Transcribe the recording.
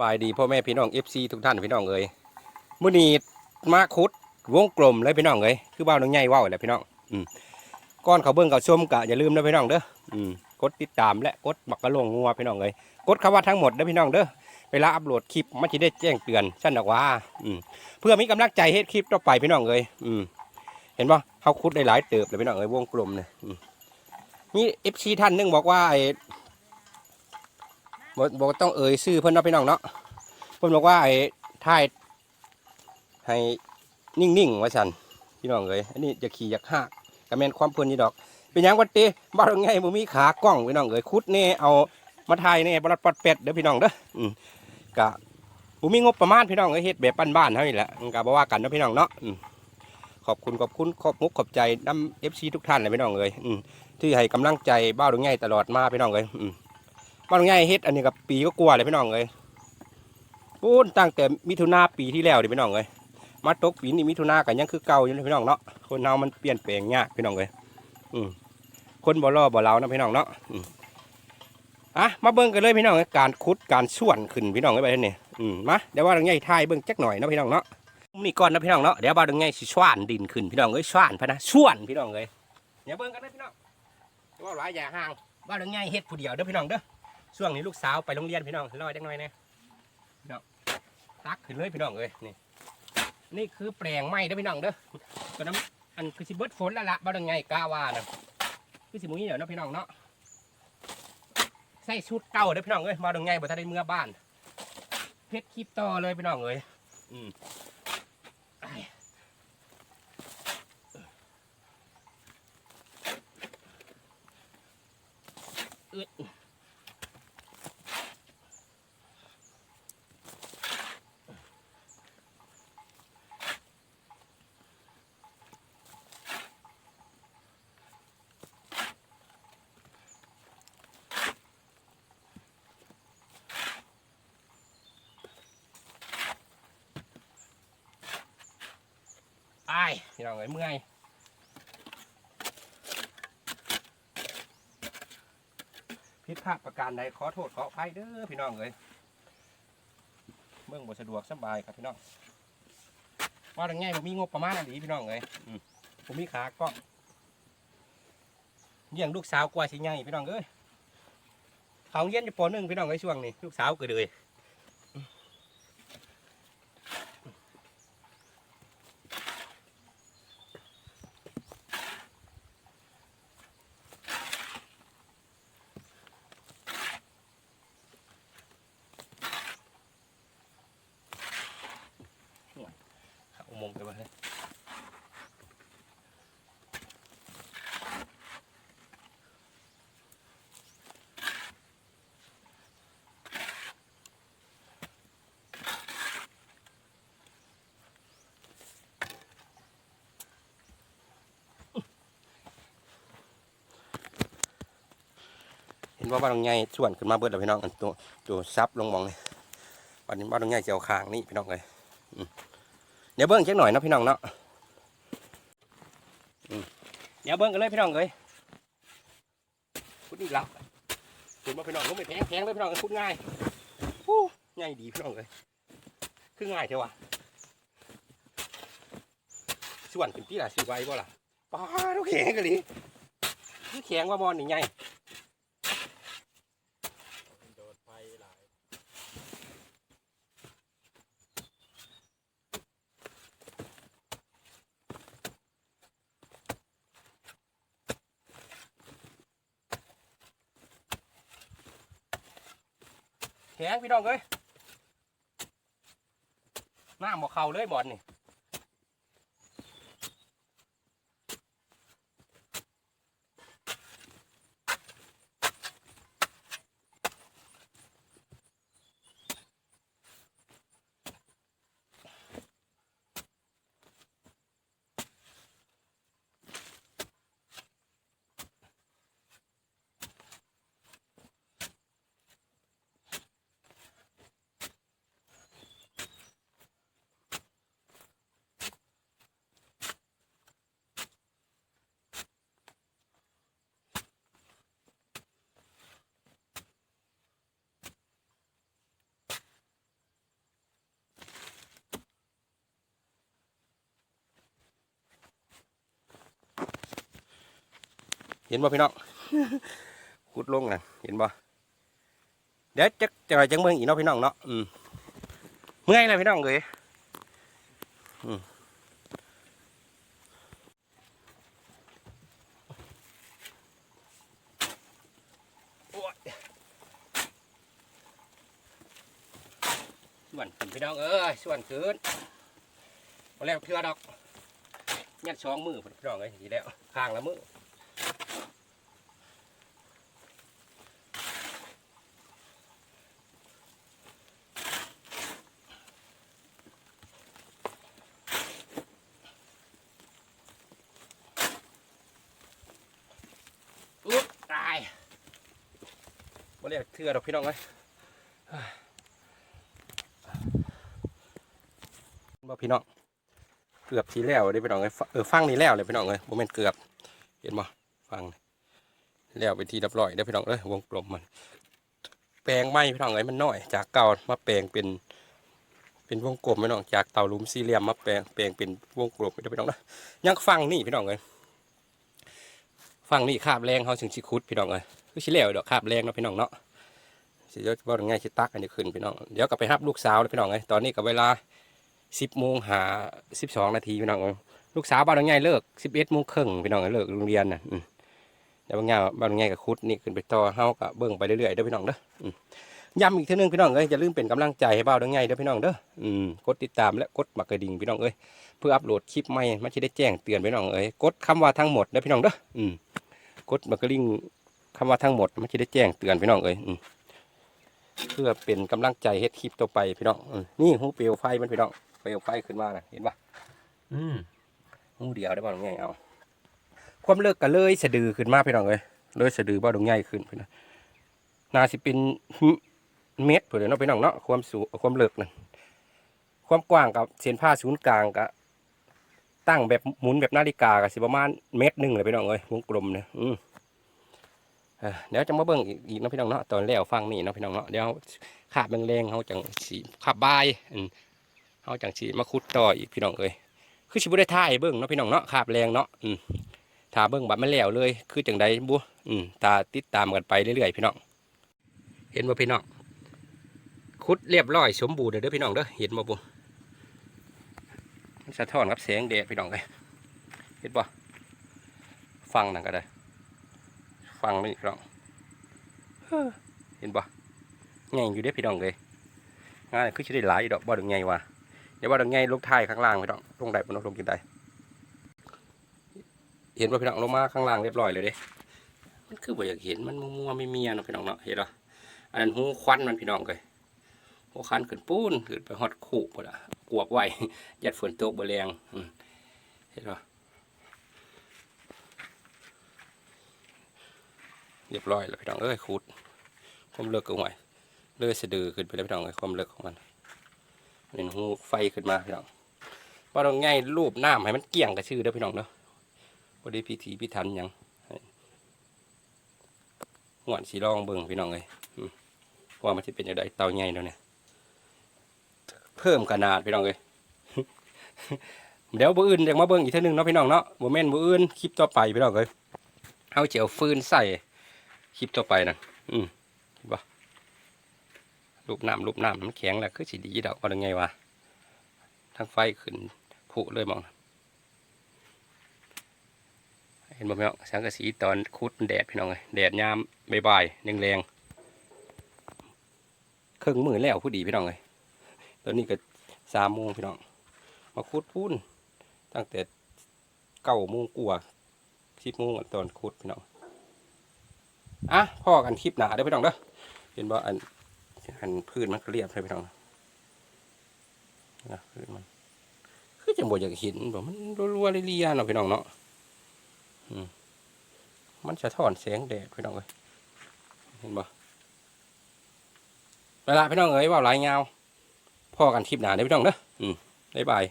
บายดีพ่อแม่พี่น้องเอฟซีทุกท่านพี่น้องเอ้ยมื้อนี้มาคุดวงกลมเลยพี่น้องเอ้ยคือบ้านน้องใหญ่ว้าแหละพี่น้องอืมก่อนเขาเบิ่งเขาชมกะอย่าลืมนะพี่น้องเด้ออืมกดติดตามและกดบักกะโลงงัวพี่น้องเอ้ยกดคำว่าทั้งหมดเด้อพี่น้องเด้อเวลาอัปโหลดคลิปมันจะได้แจ้งเตือนฉันดอกว่าอืมเพื่อมีกำลังใจเฮ็ดคลิปต่อไปพี่น้องเอ้ยอืมเห็นป่ะเขาคุดได้หลายเติบเลยพี่น้องเอ้ยวงกลมเนี่ยอืมนี่เอฟซีท่านนึงบอกว่าไอ้ บบอกต้องเอ่ยชื่อเพิ่นเนาะพี่น้องเนาะเพิ่อนบอกว่าไอ้ท่ายให้นิ่งๆว่าซั่นพี่น้องเอ้ยอันนี้จะขี่อยากหักก็แมนความเพลินนี่ดอก เป็นยังวัดเตบ่าไงบ่มีขากล้องพี่น้องเอ้ยคุดแน่เอามาถ่ายแน่บรัดปัดเป็ดเด้อพี่น้องเด้ออืมก็บ่มีงบประมาณพี่น้องเอ้ยเฮ็ดแบบบ้านๆเท่านี้แหละก็บ่ว่ากันเนะพี่น้องเนาะขอบคุณขอบคุณขอบมุกขอบใจน้ำ FC ทุกท่านเลยพี่น้องเอ้ยอืมที่ให้กำลังใจบ้าวดงใหญ่ตลอดมาพี่น้องเอ้ยอื มบ้าวดงใหญ่เฮ็ดอันนี้กับปีก็กลัวเลยพี่น้องเอ้ยปูนตั้งแต่มิถุนาปีที่แล้วดิพี่น้องเลยมาตกปีนี้มิถุนากันยังคือเก่าอยู่นะพี่น้องเนาะคนเรามันเปลี่ยนแปลงยากพี่น้องเลยอืมคนบ่รอบ่เรานะพี่น้องเนาะอืมอะมาเบิ่งกันเลยพี่น้องเอ้ยการขุดการส่วนขึ้นพี่น้องเลยไปท่านี่อืมมาเดี๋ยวว่าตรงนี้ทายเบิ่งจักหน่อยนะพี่น้องเนาะนี่ก่อนนะพี่น้องเนาะเดี๋ยวว่าตรงนี้สิส่วนดินขึ้นพี่น้องเอ้ยส่วนพะนะส่วนพี่น้องเลยเดี๋ยวเบิ่งกันนะพี่น้องเดี๋ยวว่าหลายอย่าห่างว่าตรงนี้เฮ็ดผู้เดียวเด้อพี่น้องเด้อ ช่วงนี้ลูกสาวไปโรงเรียนพี่น้องรอจักหน่อยนะตักขึ้นเลยพี่น้องเอ้ยนี่นี่คือแปลงไม้เด้อพี่น้องเด้อตอนนั้นอันคือสิเบิดฝนล้วละบ่ดังไงกล้าว่านะคือสิมุ้ยเดี๋ยวเนะพี่น้องเนาะใส่ชุดเก่าเด้อพี่น้องเอ้ยบ่ดังไงบ่ทันได้เมื่อบ้าน เพชรคลิปต่อเลยพี่น้องเอ้ยอืมอ้ายอึด ตายพี่น้องเอ้ยเมื่อยผิดพลาดประการใดขอโทษขออภัยเด้อพี่น้องเอ้ยเมื่องบ่สะดวกสบายครับพี่น้องว่าดังไงผมมีงบประมาณอันนี้พี่น้องเอ้ยอผมมีขาก็เลี้ยงลูกสาวกว่าสิใหญ่พี่น้องเอ้ยเขาเรียนอยู่ปหนึ่งพี่น้องเอ้ยช่วงนี้ลูกสาวกิดเลย เข้าอุโมงไปบ้าเลยเห็นว่าบ้านตรงไงส่วนขึ้นมาเบิดแล้วพี่น้องอันตัวตัวซับลงมองเลยวันนี้บ้านตรงไงเจียวคางนี่พี่น้องเลย เดี๋ยวเบิ้งเช็คหน่อยนะพี่น้องเนาะเดี๋ยวเบิ้งกันเลยพี่น้องเลยพูดนี่ละคุณมาพี่น้องลงไปแพงแพงเลยพี่น้องพูดง่ายฟู้ง่ายดีพี่น้องเลยคือง่ายเท่าวะส่วนเป็นพี่ล่ะสิไว้บ่ล่ะป้าทุกแข็งกันเลยคือแข็งว่าบอลนี่ไงโดดไฟหลาย แข็งพี่น้องเลยหน้าหมอเข่าเลยบอลนี่ เห็นบ่พี่น้องขุดลงนะเห็นบ่เดี๋ยวจะจะอะไรจังเมืองอีกเนาะพี่น้องเนาะอืมเมื่อยเลยพี่น้องเลยอืมโอ้ยส่วนขึ้นพี่น้องเอ้ยส่วนขึ้นมาแล้วเทือดอกยัดสองมือพี่น้องเอ้ยทีแล้วข้างละมือ อุ๊บตายบ่ เรียกเทือดอกพี่น้องเอ้ยเฮ้ยบ่พี่น้องเกือบทีแล้วเด้พี่น้องเอ้ยเออฟังนี่แล้วเลยพี่น้องเอ้ยบ่แม่นเกือบ เห็นบ่ฟังนี่แล้วไปนทีเรียบรอยเด้พี่น้องเอ้ยวงกลมมัน แปลงไม้พี่น้องเอ้ยมันน้อย จากเก่ามาแปลงเป็น เป็นวงกลมพี่น้องจากเต่าลุมสี่เหลี่ยมมาแปลงแปลงเป็นวงกลมเด้พี่น้องนะยังฟังนี่พี่น้องเอ้ยฝั่งนี้คาบแรงเขาถึงชิคุดพี่น้องเอ้ย คือชิแล้วดอกคาบแรงเนาะพี่น้องเนาะสิเดี๋ยวว่าง่ายชิตักอันนี้ขึ้นพี่น้องเดี๋ยวก็ไปรับลูกสาวเลยพี่น้องเอ้ยตอนนี้ก็เวลาสิบโมงหาสิบสองนาทีพี่น้องเอ้ยลูกสาวบ้านง่ายเลิกสิบเอ็ดโมงครึ่งพี่น้องเอ้ยเลิกโรงเรียนน่ะอืมเดี๋ยวบางอย่างบ้านง่ายกับคุดนี่ขึ้นไปต่อเฮาก็เบิ่งไปเรื่อยๆเด้อพี่น้องเด้อย้ำอีกทีนึงพี่น้องเอ้ยอย่าลืมเป็นกำลังใจให้บ้าวง่ายเด้อพี่น้องเด้ออืมกดติดตามและกดมักกระดิ่งพี่น้องเอ้ยเพื่ออัปโหลดคลิปใหม่มันจะได้แจ้งเตือนพี่น้องเอ้ยกดคำว่าทั้งหมดเด้อพี่น้องเด้ออืมกดบักกะลิง คำว่าทั้งหมดมันจะได้แจ้งเตือนพี่น้องเอ้ยอืมเพื่อเป็นกำลังใจเฮ็ดคลิปต่อไปพี่น้องอืมนี่หูเปลวไฟมันพี่น้องเปลวไฟขึ้นมาน่ะเห็นปะอืมหูเดียวได้บ้างไงเอาความเลิกกันเลยสะดือขึ้นมาพี่น้องเอ้ยเลยสะดือบ้าดงใหญ่ขึ้นพี่น้องนาสิเป็นเม็ดเพื่อนเนาะพี่น้องเนาะความสูงความเลิกนั่นความกว้างกับเส้นผ้าศูนย์กลางกับตั้งแบบหมุนแบบนาฬิกาก็สิประมาณเมตรหนึ่งเลยพี่น้องเอ้ยวงกลมเนี่ยอืม เดี๋ยวจะมาเบิ่งอีกอีกเนะพี่น้องเนาะตอนแล้วฟังนี่เนาะพี่น้องเนาะเดี๋ยวขาบแรงๆเขาจังสีขาบบายอืมเขาจังสีมาคุดต่ออีกพี่น้องเอ้ยคือสิบ่ได้ท่ายเบิ่งเนาะพี่น้องเนาะขาบแรงเนาะอืมถ้าเบิ่งบัดมันแล้วเลย คือจังใดบุอืมตาติดตามกันไปเรื่อยๆพี่น้องเห็นบ่พี่น้องคุดเรียบร้อยสมบูรณ์เด้อพี่น้องเด้อเห็นบ่บุมันสะท้อนกับแสงแดดพี่น้องเลยเห็นปะฟังนั่นก็ได้ ฟังนี่พี่น้องเฮ้อเห็นปะไงอยู่เด้อพี่น้องเลยงานคือชิได้หลายอยู่ดอกบ่ดึงไงวะเดี๋ยวบ่ดึงไงลงท้ายข้างล่างพี่น้องลงได้บนลงกินได้เห็นปะพี่น้องลงมาข้างล่างเรียบร้อยเลยเด้มันคือบ่อยากเห็นมันมัวๆไม่มีอะเนาะพี่น้องเนาะเห็นปะอันนั้นหูควันมันพี่น้องเลยหูควันขึ้นปูนขึ้นไปฮอดขู่หมดอะกวบไว้ยัดฝนตกบ่แรงอืมเห็นปะ เรียบร้อยแล้วพี่น้องเอ้ยขูดความเลิกก็ห่วยเลื่อยสะดือขึ้นไปแล้วพี่น้องเอ้ยความเลิกของมันเป็นหูไฟขึ้นมาพี่น้องพอเราง่ายรูปน้ำให้มันเกี่ยงกับชื่อเด้อพี่น้องเนาะพอดีพิธีพิถันยังหวานสีรองเบิ่งพี่น้องเลยว่ามันจะเป็นยังไงเตาใหญ่แล้วเนี่ย เพิ่มขนาดพี่น้องเลยเดี๋ยวบ่อื่นอยากมาเบิ่งอีกเท่านึงเนาะพี่น้องเนาะบ่แม่นบ่อื่นคลิปต่อไปพี่น้องเอ้ยเฮาสิเอาฟืนใส่ คลิปต่อไปนั่นอืมเห็นบ่รูปน้ำรูปน้ำมันแข็งแหล้วคือสิดีดอกว่าไงวะทั้งไฟขึ้นผุเลยมอง เห็นบ่พี่น้องสังกะสีตอนคุดแดดพี่น้องเอ้ยแดดยามบ่ายๆแรงๆครึ่องมือแล้วผู้ดีพี่น้องเอ้ยตอนนี้ก็สามโมงพี่น้อง มาคุดพูนตั้งแต่เก้าโมงกว่าสิบโมงตอนคุดพี่น้อง อะพ่อกันคลิปหนาได้อพี่น้องเด้อเห็นว่าอันอันพื้นมันก็เรียบใช่พี่น้องนะพื้นมันคือจังบ่อยากเห็นแบบมันรัวๆเรียๆเนาะพี่น้องเนาะอืมมันสะท้อนแสงแดดพี่น้องเลยเห็นบ่เวลาพี่น้องเอ้ยว่าหลายยาพ่อกันคลิปหนาได้อพี่น้องเด้ออืมบ๊ายบาย